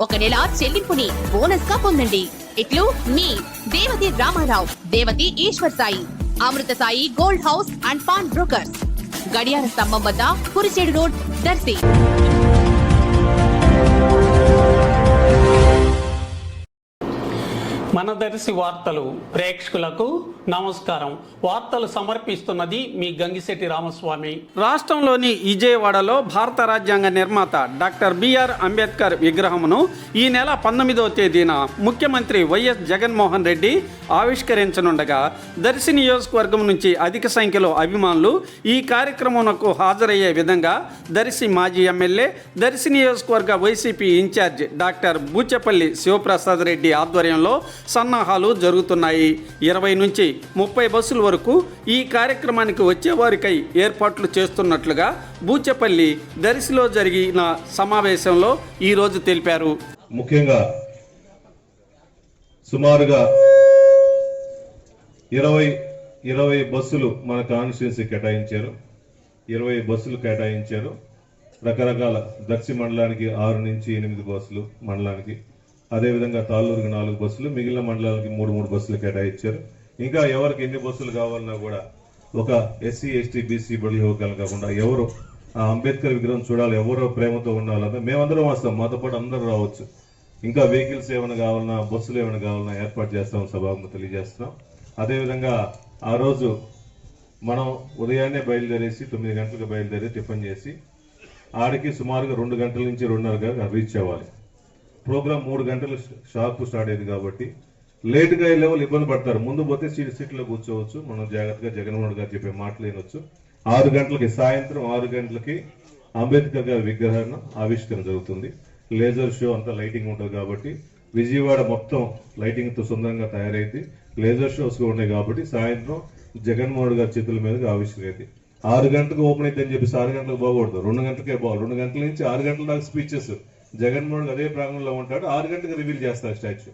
ఒక నెల చెల్లింపుని బోనస్గా పొందండి. ఇట్లు మీ Devathi Ramarao Devathi Eshwar Sai Amrutha Sai gold house and pawn brokers. గడియార స్తంభం వద్ద కురిచేడు రోడ్ దర్శి. మనదర్శి వార్తలు ప్రేక్షకులకు నమస్కారం. వార్తలు సమర్పిస్తున్నది మీ గంగిశెట్టి రామస్వామి. రాష్ట్రంలోని విజయవాడలో భారత రాజ్యాంగ నిర్మాత డాక్టర్ బిఆర్ అంబేద్కర్ విగ్రహమును ఈ నెల పంతొమ్మిదవ తేదీన ముఖ్యమంత్రి వైఎస్ జగన్మోహన్ రెడ్డి ఆవిష్కరించనుండగా దర్శి నియోజకవర్గం నుంచి అధిక సంఖ్యలో అభిమానులు ఈ కార్యక్రమంకు హాజరయ్యే విధంగా దర్శి మాజీ ఎమ్మెల్యే దర్శి నియోజకవర్గ YCP in charge doctor Buchepalli Sivaprasad Reddy ఆధ్వర్యంలో సన్నాహాలు జరుగుతున్నాయి. ఇరవై నుంచి ముప్పై బస్సుల వరకు ఈ కార్యక్రమానికి వచ్చేవారికై ఏర్పాట్లు చేస్తున్నట్లుగా బూచెపల్లి దరిసిలో జరిగిన సమావేశంలో ఈరోజు తెలిపారు. ముఖ్యంగా సుమారుగా ఇరవై ఇరవై బస్సులు మన కాన్స్టిట్యున్సీ కేటాయించారు. ఇరవై బస్సులు కేటాయించారు. రకరకాల దర్శి మండలానికి ఆరు నుంచి ఎనిమిది బస్సులు మండలానికి అదేవిధంగా తాళ్ళూరుకి నాలుగు బస్సులు మిగిలిన మండలాలకి మూడు మూడు బస్సులు కేటాయించారు. ఇంకా ఎవరికి ఎన్ని బస్సులు కావాలన్నా కూడా ఒక ఎస్సీ ఎస్టీ బీసీ బడి యువకాలు కాకుండా ఎవరు ఆ అంబేద్కర్ విగ్రహం చూడాలి ఎవరో ప్రేమతో ఉండాలన్నా మేమందరం వస్తాం. మాతో పాటు అందరూ రావచ్చు. ఇంకా వెహికల్స్ ఏమైనా కావాలన్నా బస్సులు ఏమైనా కావాలన్నా ఏర్పాటు చేస్తాం సభాముఖం తెలియజేస్తున్నాం. అదేవిధంగా ఆ రోజు మనం ఉదయాన్నే బయలుదేరేసి తొమ్మిది గంటలకు బయలుదేరి టిఫిన్ చేసి ఆడికి సుమారుగా రెండు గంటల నుంచి రెండున్నరగా రీచ్ అవ్వాలి. ప్రోగ్రామ్ మూడు గంటలు షార్ప్ స్టార్ట్ అయింది కాబట్టి లేట్గా వెళ్ళే వాళ్ళు ఇబ్బంది పడతారు. ముందు పోతే సీట్ సీట్లో కూర్చోవచ్చు. మనం జాగ్రత్తగా జగన్మోహన్ గారు చెప్పే మాటలు వినొచ్చు. ఆరు గంటలకి సాయంత్రం ఆరు గంటలకి అంబేద్కర్ గారి విగ్రహాన్ని ఆవిష్కరణ జరుగుతుంది. లేజర్ షో అంతా లైటింగ్ ఉంటుంది కాబట్టి విజయవాడ మొత్తం లైటింగ్తో సుందరంగా తయారైంది. లేజర్ షోస్ కూడా ఉన్నాయి కాబట్టి సాయంత్రం జగన్మోహన్ గారి చేతుల మీదకి ఆవిష్కరైంది. ఆరు గంటలకు ఓపెన్ అయితే అని చెప్పేసి ఆరు గంటలకు బాగూడదు రెండు గంటలకే బాగు రెండు గంటల నుంచి ఆరు గంటల దాకా స్పీచెస్. జగన్మోహన్ అదే ప్రాంగణంలో ఉంటాడు. ఆరు గంటలకు రివీల్ చేస్తారు స్టాచ్యూ.